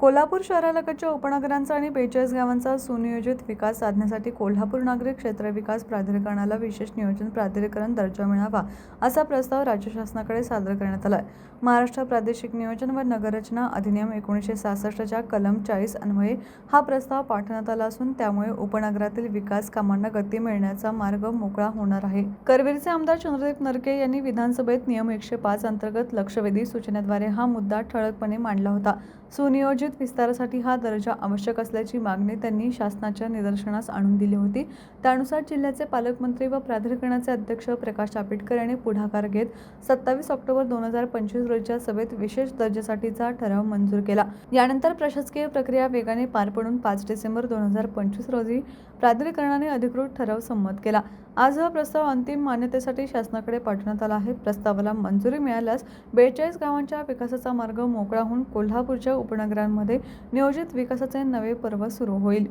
कोल्हापूर शहरालगतच्या उपनगरांचा आणि बेचाळीस गावांचा सुनियोजित विकास साधण्यासाठी कोल्हापूर नागरिक क्षेत्र विकास प्राधिकरणाला विशेष नियोजन प्राधिकरण दर्जा मिळावा असा प्रस्ताव राज्य शासनाकडे सादर करण्यात आला आहे महाराष्ट्र प्रादेशिक नियोजन व नगररचना अधिनियम एकोणीसशे सहासष्टच्या कलम चाळीस अन्वये हा प्रस्ताव पाठवण्यात आला असून त्यामुळे उपनगरातील विकास कामांना गती मिळण्याचा मार्ग मोकळा होणार आहे. करवीरचे आमदार चंद्रदीप नरके यांनी विधानसभेत नियम एकशे पाच अंतर्गत लक्षवेधी सूचनेद्वारे हा मुद्दा ठळकपणे मांडला होता. सुनियोजित विस्तारासाठी हा दर्जा आवश्यक असल्याची मागणी त्यांनी शासनाच्या निदर्शनास आणून दिली होती. त्यानुसार जिल्ह्याचे पालकमंत्री व प्राधिकरणाचे अध्यक्ष प्रकाश आंबेडकर यांनी पुढाकार घेत सत्तावीस ऑक्टोबर दोन हजार पंचवीस रोजीच्या सभेत विशेष दर्जासाठीचा ठराव मंजूर केला. यानंतर प्रशासकीय प्रक्रिया वेगाने पार पडून पाच डिसेंबर दोन हजार पंचवीस रोजी प्राधिकरणाने अधिकृत ठराव संमत केला. आज हा प्रस्ताव अंतिम मान्यतेसाठी शासनाकडे पाठवण्यात आला आहे. प्रस्तावाला मंजुरी मिळाल्यास बेचाळीस गावांच्या विकासाचा मार्ग मोकळा होऊन कोल्हापूरच्या उपनगरांमध्ये नियोजित विकासाचे नवे पर्व सुरू होईल.